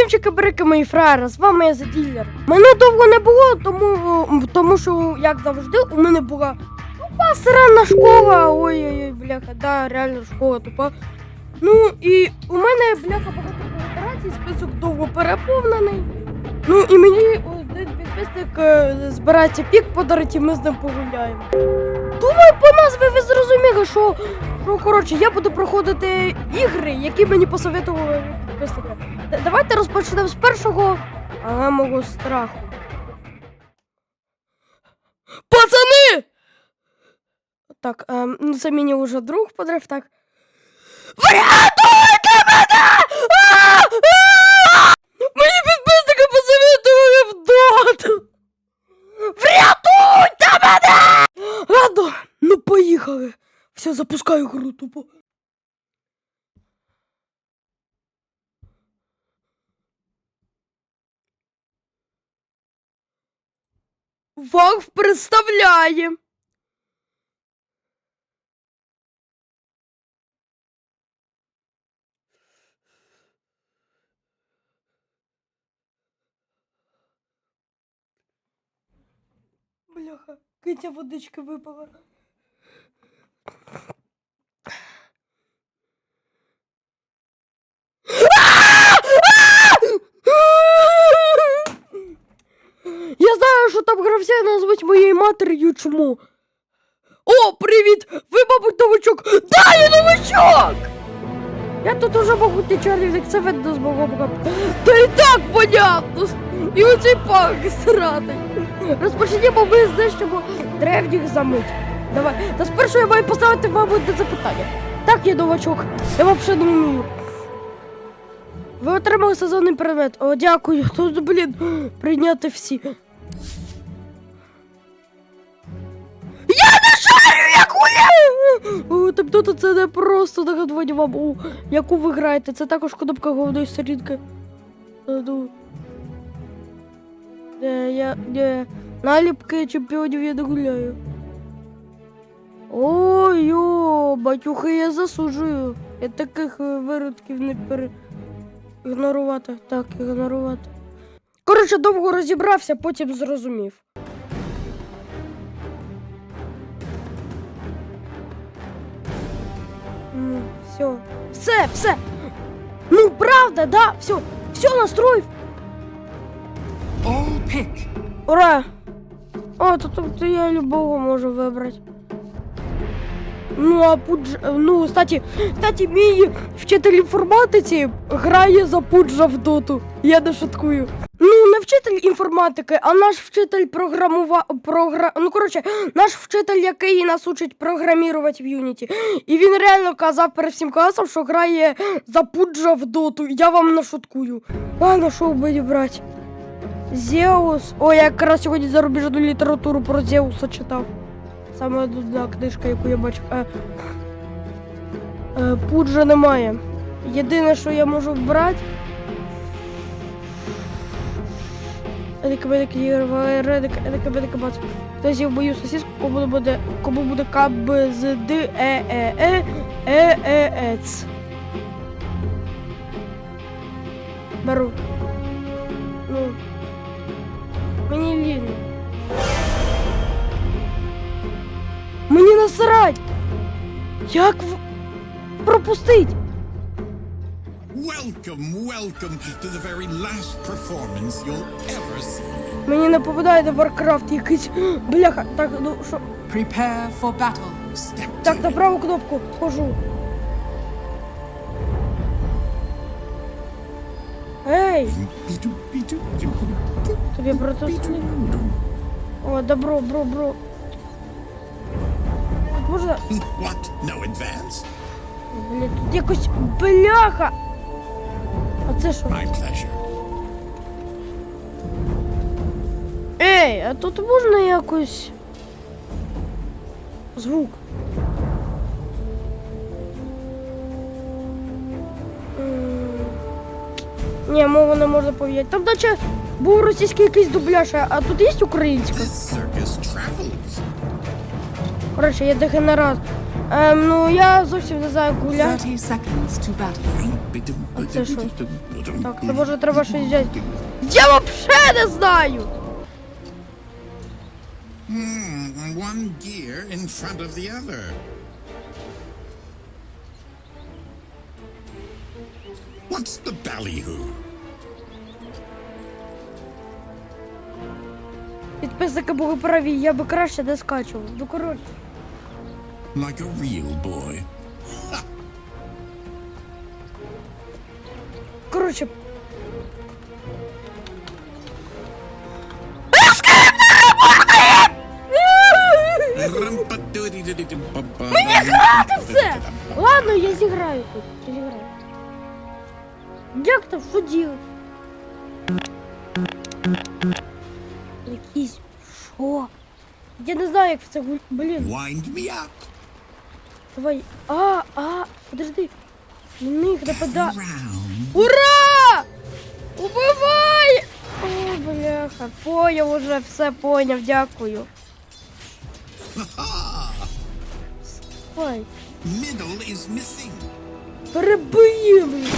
Всімчики брики мої фраєри, з вами я Заділлер. Мене довго не було, тому, тому що, як завжди, у мене була тупа сирена школа. Ой-ой-ой, бляха, да, реально школа тупа. Ну і у мене бляха багато операцій, список довго переповнений. Ну і мені один підписник е, збирається пік подарити, і ми з ним погуляємо. Думаю, по назві ви зрозуміли, що, що коротше, я буду проходити ігри, які мені посоветували підписники. Давайте розпочнемо з першого ага, мого страху. Пацани! Так, ем, ну це мені вже друг подрав, так. Врятуйте мене! Мені підписники посоветували в доту! Врятуйте мене! Ладно, ну поїхали. Все, запускаю гру тупо. Вах представляє. Бляха, Китя водички випала. Я знаю, що там гравця назвуть моєю матер'ю чому. О, привіт! Ви, мабуть, новачок! Да, я новачок! Я тут уже могутній чарівник, це видно з мого. Та і так понятно! І оцей пак сраний. Розпочнімо, ми знищимо древніх за мить. Давай. Та спершу я маю поставити вам одне запитання. Так, я новачок. Я взагалі не вмію. Ви отримали сезонний предмет. О, дякую. Тут, блін, прийняти всі. Шарю, як гуляю! О, тобто це не просто нагадування вам, о, яку ви граєте. Це також кнопка головної сторінки. Е, Ну. Е, я, не, наліпки чемпіонів я не гуляю. Ой, йо, батюхи, я засуджую. Я таких е, виродків не пере... Ігнорувати. Так, ігнорувати. Коротше, довго розібрався, потім зрозумів. Все. Все, все. Ну, правда, да, все. Все настроїв. All pick. Ура! О, то, то я любого можу вибрати. Ну, а Пудж... Ну, кстати, кстати, мій вчитель інформатиці грає за Пуджа в доту. Я не шуткую. Вчитель інформатики, а наш вчитель програмува... Програ... Ну, коротше, наш вчитель, який нас учить програмірувати в Юніті. І він реально казав перед всім класом, що грає за Пуджа в доту. Я вам не шуткую. Ладно, що мені брати? Зеус. О, я якраз сьогодні зарубіжну літературу про Зеуса читав. Саме одна книжка, яку я бачив. Е, е, Пуджа немає. Єдине, що я можу брати. Хто з'їв мою сосиску, кому буде, кому буде каб з д е е е е е ец. Беру. Ну. Мені лінь. Мені насрать! Як в... пропустить? Welcome, welcome to the very last performance you'll ever see. Мені не попадає Варкрафт якийсь. Бляха, так, ну що. Prepare for battle. Step Так, two. на праву кнопку хожу. Ей, Bidu-bidu-bidu-bidu. тобі про це. Bidu-bidu. О, добро, бро, бро. Можна. What? No advance? Блін, тут якось бляха. А це що? Ей, а тут можна якось. Звук. Ні, мову не можна поміняти. Там наче був російський якийсь дубляж, а- тут є українська. Коротше, я дегенерат. Ем, ну я зовсім не знаю як гуляти. 30 seconds to battle. А це що? Так, це може треба щось взяти. Я вообще не знаю! Hmm, one gear in front of the other. What's the ballyhoo? Підписники були праві, я би краще не скачував. Ну коротше. Like a real boy. Коротше. Мені грати все! Ладно, я зіграю тут. Я зіграю. Як там, що ділати? Якісь. Що? Я не знаю, як в це гуль... Блін, Wind me up. Давай. А, а, подожди. На них напада. Ура! Убивай! О, бляха, поняв уже, все поняв, дякую. Ой, Middle is missing. перебий, блін.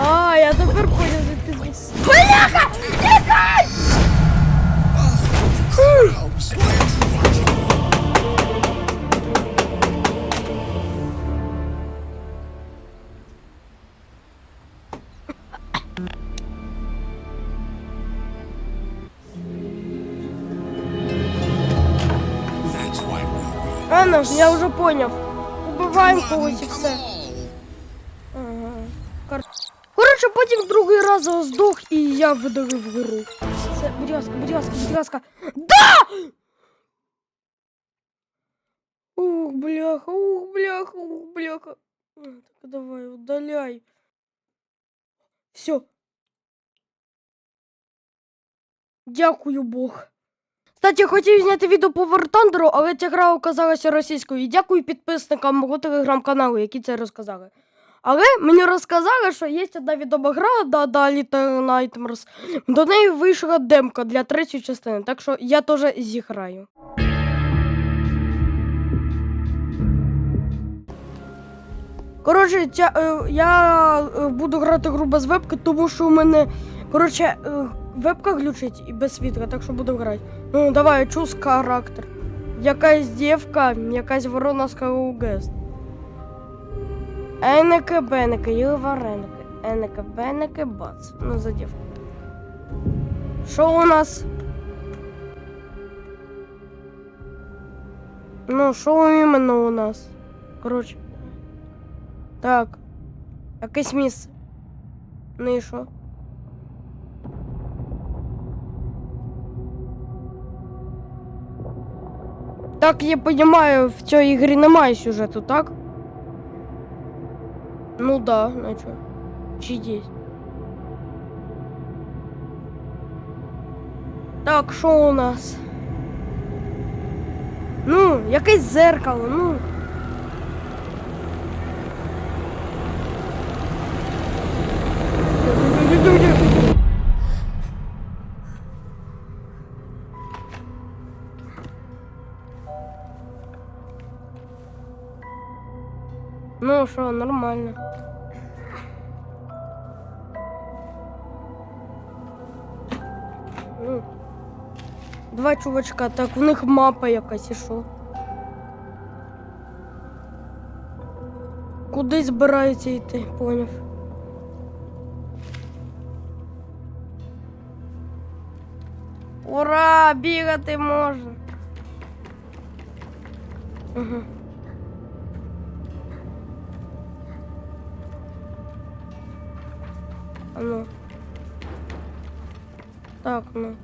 А, я тепер поняв, звідки звідси. Бляха! Тікай! win. Ладно, я вже поняв. Убиваємо Come on, когось і come все. on. Ага. Кор... Коротше, потім другий раз здох і я видалив гру. Це, будь ласка, будь ласка, будь ласка. Да! Ух, бляха, ух, бляха, ух, бляха. А, Так, давай, удаляй. Все. Дякую Бог. Кстати, хотів зняти відео по War Thunder, але ця гра оказалася російською. І дякую підписникам мого телеграм-каналу, які це розказали. Але мені розказали, що є одна відома гра Dada Little Nightmares. До неї вийшла демка для третьої частини, так що я теж зіграю. Коротше, ця, е, я е, буду грати гру без вебки, тому що у мене коротше, е, вебка глючить і без світла, так що буду грати. Ну, давай, чуз характер. Якась дівка, якась ворона з Гест. Енеке, бенеке, їли вареники. Енеке, бенеке, бац. Ну, за дівку. Що у нас? Ну, що іменно у нас? Коротше. Так. Якесь місце. Ну і що? Так, я понимаю, в цій ігрі немає сюжету, так? Ну да, а чё? Чи есть? Так, що у нас? Ну, якесь зеркало, ну. Що, нормально. Ну. Два чувачка, так в них мапа якась і що? Куди збираються йти, поняв. Ура! Бігати можна. Угу. Ну. Так, ну.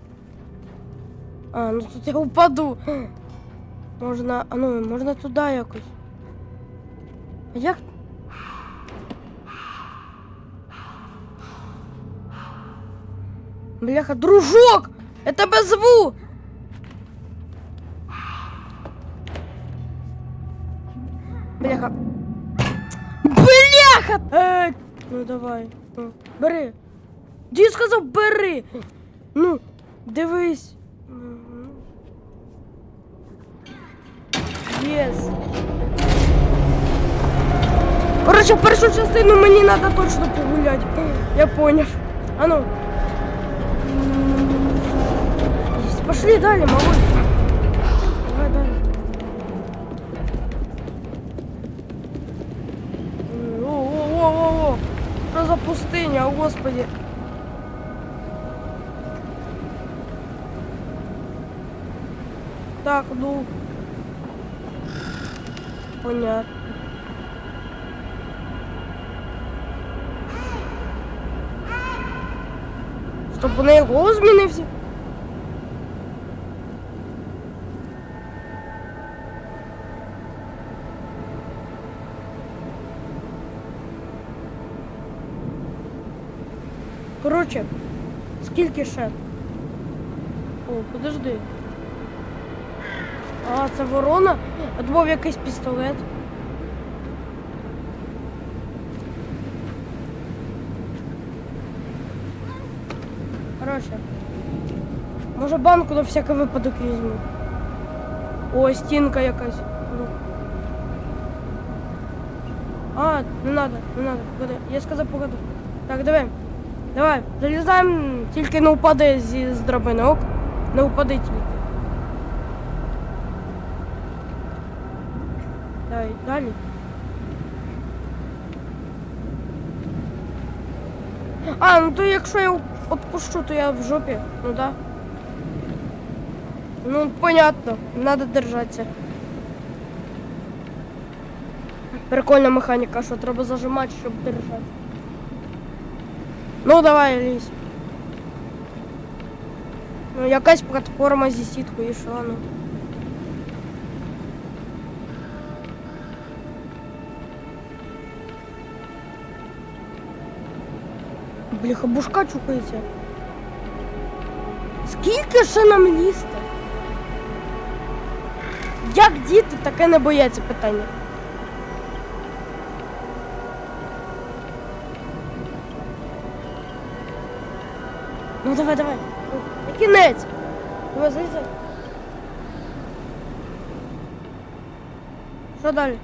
А, ну тут я упаду. Можна. А ну, можна туди якось. А як? Бляха, дружок! Я тебе! Бляха. Бляха! Е, ну давай. Бери. Дід сказав, бери. Ну, дивись. Єс. Коротше, першу частину мені треба точно погуляти. Я поняв. А ну. Єсть, Пошли далі, малой. Пустиня, о господи. Так, ну. Понятно. Щоб у неї голос. Коротше, скільки ще? О, подожди. А, це ворона? Думав якийсь пістолет. Коротше. Може банку на всякий випадок візьму. О, стінка якась. Ну. А, не надо, не надо, погоди. Я сказав погоди. Так, давай. Давай, залізаємо, тільки не упади зі з драбини, ок? Не упади тільки. Давай, далі. А, ну то якщо я отпущу, то я в жопі. Ну да. Ну, понятно, надо держатися. Прикольна механіка, що треба зажимати, щоб держати. Ну давай, лізь. Ну, якась платформа зі сіткою, і ну. Бляха, бушка чухається. Скільки ще нам лізти? Як діти таке не бояться питання? Давай, давай. Ну, на кінець. Давай, залізай. Що далі?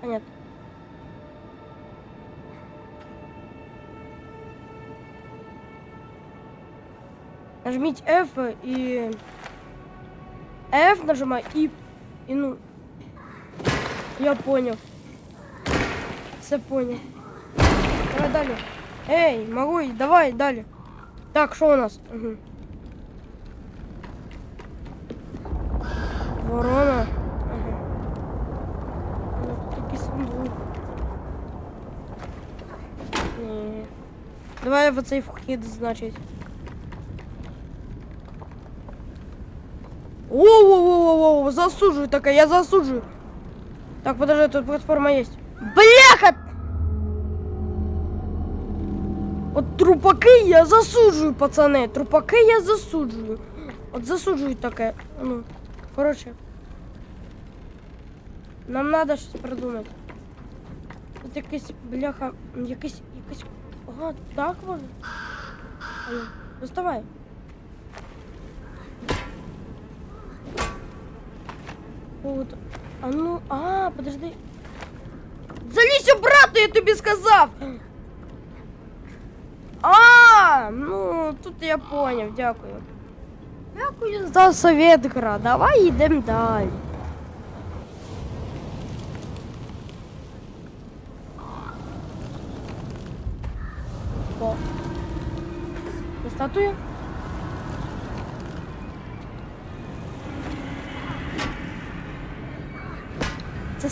Понятно. Нажмите F и F нажимай и и ну я понял. Все понял. Давай далі. Эй, могу, и- давай далі. Так, что у нас? Угу. Ворона. Ага. Ну, тут такий сундук. Ні. Давай в цей вхід, значить. Воу-воу-воу-воу, засуджую такая, я засуджую. Так, подожди, тут платформа есть. Бляха! От трупаки я засуджую, пацани. Трупаки я засуджую. От засуджую таке. Ну, коротше. Нам треба щось придумати. Тут якийсь, бляха, якийсь, якийсь. Ага, так може? А ну, Доставай. Вот. А ну, а, подожди. Залізь обратно, я тобі сказав. А, ну тут я поняв, дякую. Дякую за совет, гра. Давай йдемо далі. О. Статуя?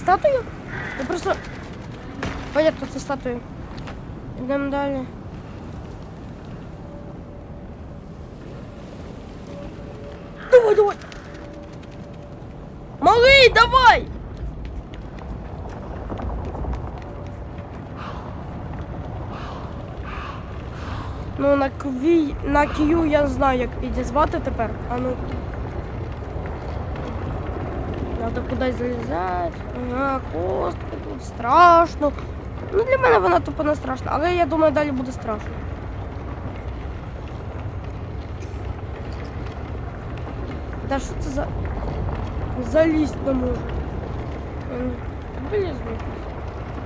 Це статуя? Я просто. Понятно, це статуя. Йдемо далі. Давай, давай. Малий, давай! Ну, на кві... на кью я знаю, як підізвати тепер. А ну. Надо кудись залізати. Ага, костки тут страшно. Ну, для мене вона тупо не страшна, але я думаю, далі буде страшно. Да що це за. Залізть не можу. Я не- Вилізу. якось.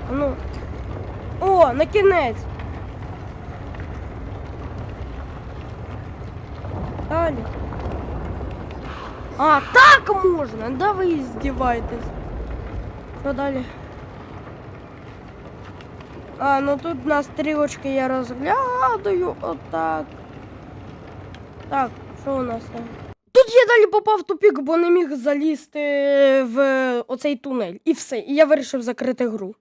А Ну. О, на кінець. Далі. А, так можна! Да ви здіваєтесь. Що далі? А, ну тут на стрілочки я розглядаю. Отак. Так, що у нас? там? Тут я далі попав в тупік, бо не міг залізти в оцей тунель. І все. І я вирішив закрити гру.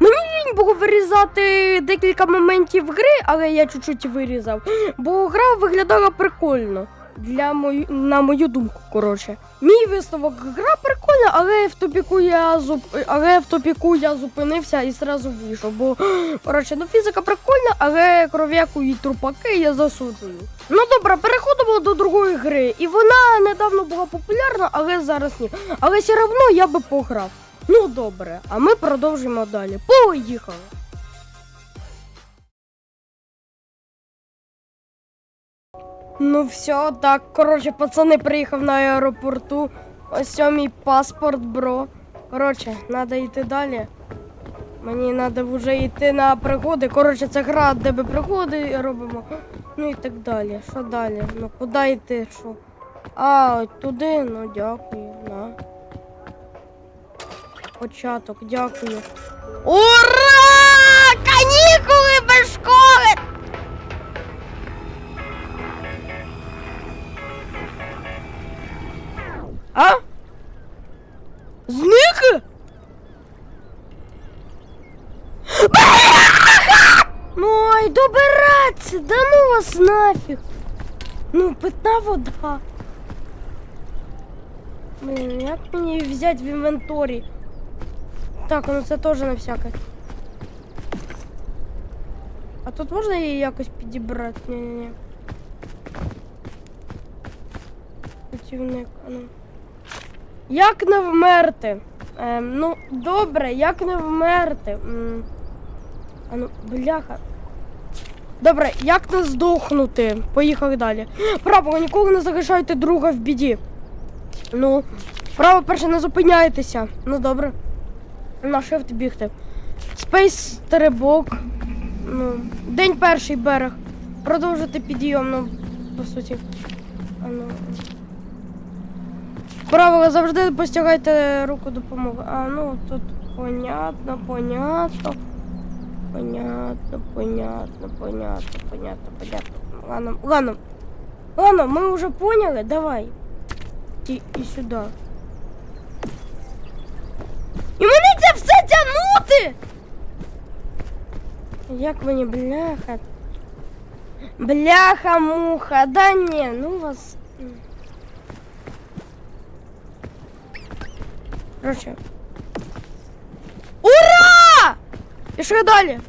Мені лінь було вирізати декілька моментів гри, але я чуть-чуть вирізав. Бо гра виглядала прикольно. Для мою, на мою думку, коротше. Мій висновок гра прикольна, але в тупіку я зуп... але в тупіку я зупинився і зразу вийшов. Бо коротше, ну фізика прикольна, але кров'яку і трупаки я засуджую. Ну добре, переходимо до другої гри. І вона недавно була популярна, але зараз ні. Але все одно я би пограв. Ну добре, а ми продовжимо далі. Поїхали! Ну все, так, коротше, пацани приїхав на аеропорту. Ось мій паспорт, бро. Коротше, треба йти далі. Мені треба вже йти на пригоди. Коротше, це гра, де ми пригоди робимо. Ну і так далі. Що далі? Ну куди йти? Що? А, от туди, ну дякую. На. Початок, дякую. Ура! Канікули без школи! А? Зник? Бляха! Ой, добиратися, да ну вас нафіг. Ну, питна вода. Блін, як мені взяти в інвенторі? Так, ну це теж на всяке. А тут можна її якось підібрати? Ні-ні-ні. Путівник, а ну. Як не вмерти? Ем, ну, добре, як не вмерти? А ну, бляха. Добре, як не здохнути? Поїхали далі. Право, ніколи не залишайте друга в біді. Ну, право перше не зупиняйтеся. Ну добре. На шифт бігти. Спейс стрибок. Ну, день перший берег. Продовжити підйом, ну, по суті. А ну. Правило, завжди постягайте руку допомоги. А ну тут понятно, понятно. Понятно, понятно, понятно, понятно, понятно. Ладно, ладно. Ладно, мы уже поняли, давай. І, і сюди. І мені це все тягнути! Як мені бляха? Бляха, муха, да ні, ну вас. Короче. Ура! І що далі?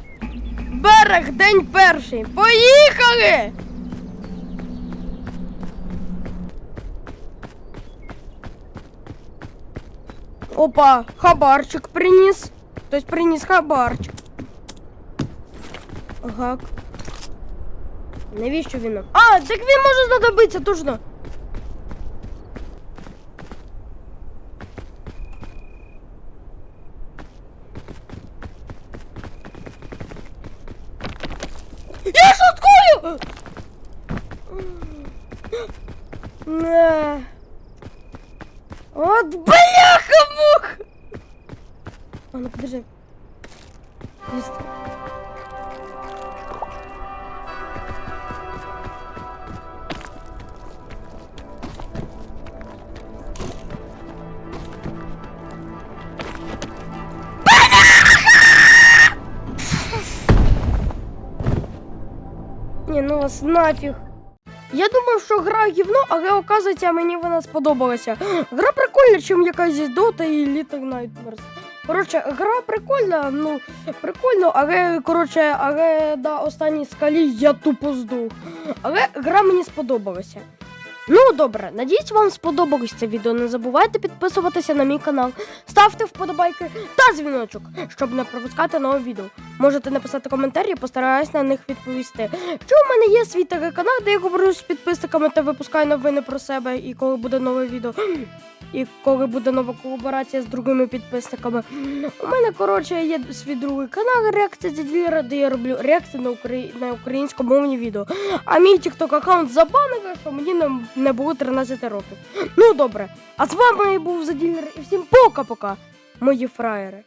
Берег, день перший. Поїхали! Опа, хабарчик приніс. Хтось приніс хабарчик. Гак. Навіщо він? А, так він може знадобитися, точно. бляха-мух! А ну подожди. Есть. Ні, ну вас нафіг. Я думав, що гра гівно, але оказується, мені вона сподобалася. Гра прикольна, чим якась Dota і Little Nightmares. Коротше, гра прикольна, ну прикольно, але коротше, але на останній скалі я тупо здух. Але гра мені сподобалася. Ну добре, надіюсь, вам сподобалось це відео. Не забувайте підписуватися на мій канал, ставте вподобайки та дзвіночок, щоб не пропускати нове відео. Можете написати коментарі, постараюсь на них відповісти. Що в мене є свій телеканал, де я говорю з підписниками та випускаю новини про себе і коли буде нове відео. І коли буде нова колаборація з другими підписниками. У мене, коротше, є свій другий канал Реакція Дідвіра, де я роблю реакції на, украї... на українськомовні відео. А мій тікток аккаунт забанили, що мені не, не було 13 років. Ну добре. А з вами був Заділер і всім пока-пока, мої фраєри.